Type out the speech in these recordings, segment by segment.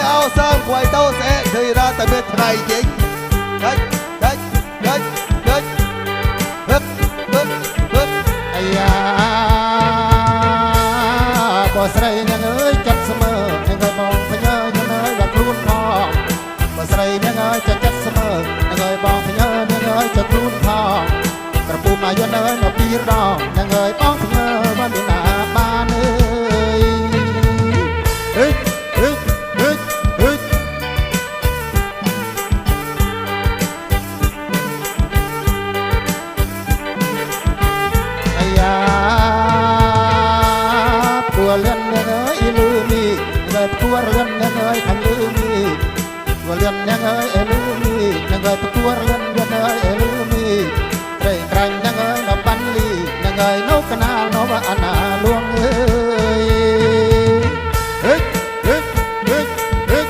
យអោសើខ្វាយតោស្អែកធីរាតែមានថ្ងៃជិញដាច់ដាច់ដាច់ដាច់ហឹកហឹកហឹកអាយ៉ាបើស្រីនឹងអើយចិត្តស្មើនឹងឲ្យបងផ្ញើខ្ញុំនៅដល់ខ្លួនផងបើស្រីនឹងអើយចិត្តស្មើនឹងឲ្យបងផ្ញើនឹងឲ្យចិត្តខ្លួនផងក្រពុំអាយុនៅនៅពីរដង លឿននឹងអើយលឺមីនឹងអើយពួរលឿននឹងអើយលឺមីត្រេងត្រាញ់នឹងអើយដល់បានលីនឹងអើយនៅកណាលនៅអណាលួងអើយហេហេហេហេ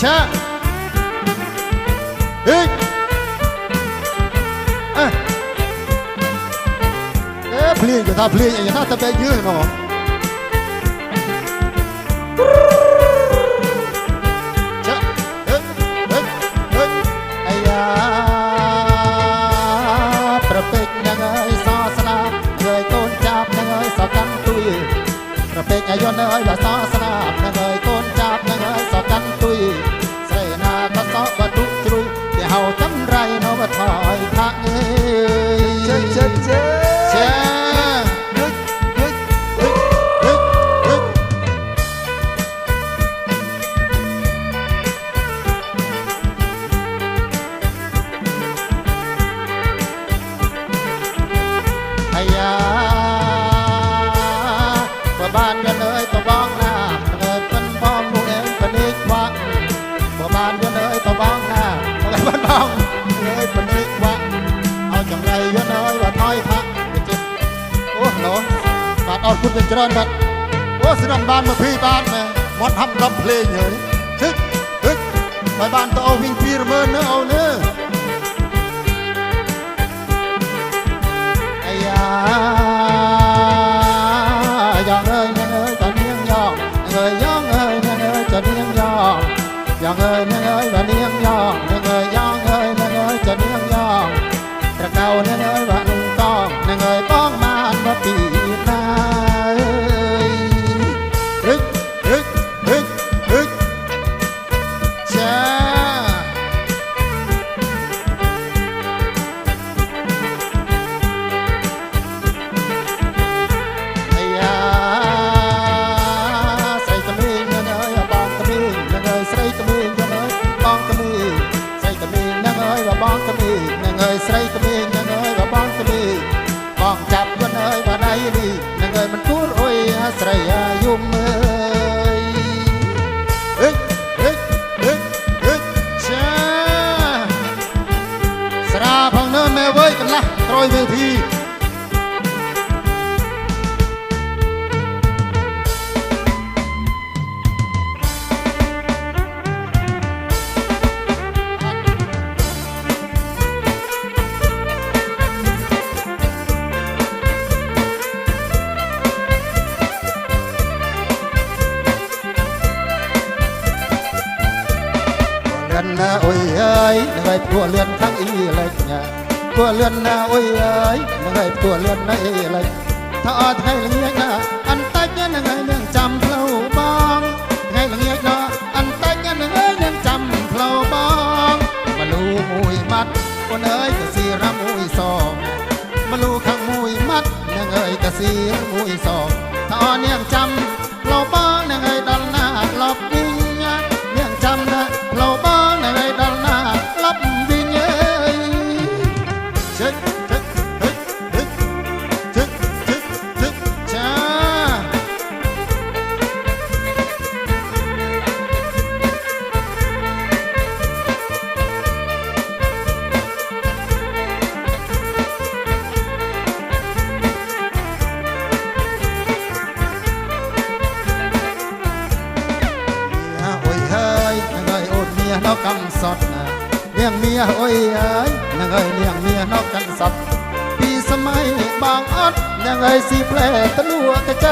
ឆាហេ អេភ្លៀងគេថាភ្លៀងអីថាតែបែកយឺណោះចា เอาคุณเป็นเจริญบัดโอ้สนันบ้านมาพี่บ้านแม่มอนทำรับเพลงเหยทึกทึกไปบ้านต่อเอาวิ่งพีระเมินเนอะเอาเนอะไอ้ยายองเอ้ยนเอ้ยตอนนี้ยงยองเอ้ยยองเอ้ยนเอ้ยตอนนี้ยงยองยองเอ้ยนเอ้ยตอนนี้ยงยอง មេងនឹងអើយស្រីក្មេងនឹងអើយបងក្មេងបងចាប់យន់អើយបានដៃនេះនឹងអើយមិនគួរអុយអាស្រីអាយុមអើយហឹកហឹកហឹកហឹកចាស្រាផងនៅមេវើយកន្លះក្រោយវេធី อนนาโอ้ยเอ้ยนึกไอ้ตัวเลือนทั้งอีเล็กเนี่ยตัวเลือนนาโอ้ยเอ้ยนึกไอ้ตัวเลือนนาอีเล็กถ้าอดให้ละเงี้ยนะอันตัดเนี่ยนึกไอ้เรื่องจำเพลาบองให้ละเงี้ยนะอันตัดเนี่ยนึกไอ้เรื่องจำเพลาบองมาลูมุยมัดคนเอ้ยก็สีรำมุยสองมาลูข้างมุยมัดนึกเอ้ยก็สีมุยสองถ้าอดเนี่ยจำ นอกกำสดนะเลี้ยงเมียโอ้ยเอ้ยยังไงเลี้ยงเมียนอกกันสับปีสมัยบางอัดยังไงสีแผลตะลัวกระใจ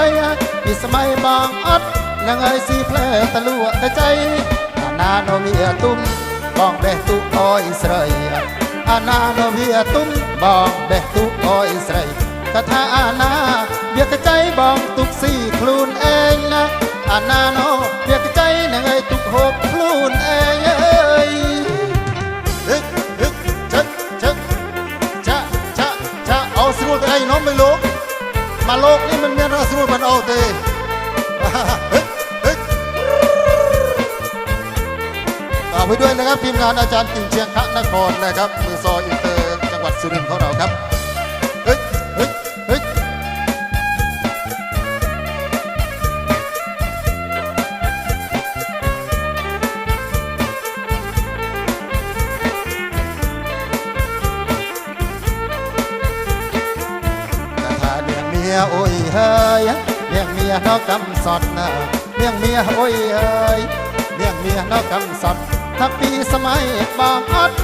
ปีสมัยบางอัดยังไงสีแผลตะลัวกระใจอานาโนเมียตุ้มบองเบตุอ้อยสรยอานาโนเมียตุ้มบองเบตุอ้อยสระยกะทาอานาเบียกระใจบองตุกสี่คลูนเองนะ อานาโนเบียกใจนังไอตุกหกพลูนเอ้ยฮึกฮึกชึกชึกชะชะชะเอาสรุปไอ้น้องไม่ลูกมาโลกนี่มันมีอะไรสรุปมันเอาเตฮึกฮึกฝากไว้ด้วยนะครับทีมงานอาจารย์กิ่งเชียงคะนครนะครับมือซออินเตอร์จังหวัดสุรินทร์ของเราครับ អុយហើយនាងមាសដល់កំសត់ណានាងមាសអុយហើយនាងមាសដល់កំសត់ថាពីសម័យបងអត់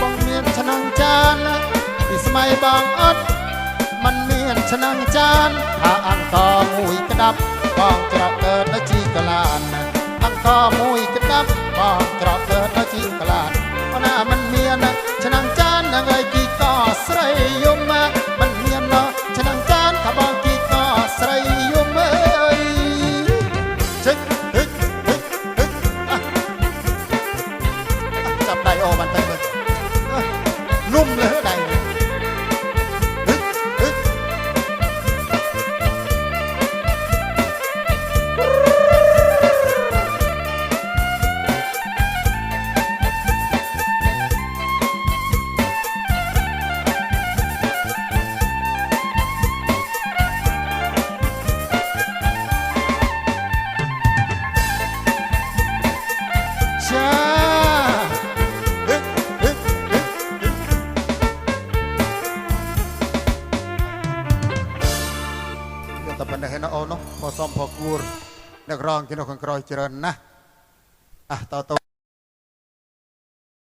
បងមានឆ្នាំងចានពីសម័យបងអត់มันមានឆ្នាំងចានថាអង្គមួយក្តាប់បងច្រកកើតនៅជីកលានអង្គមួយក្តាប់បងច្រកកើតនៅជីកលាន อมันเต็มเลยอะนุ่มเลยไดฮึ នឹករងជំនួសខាងក្រោយច្រើនណាស់អះតទៅ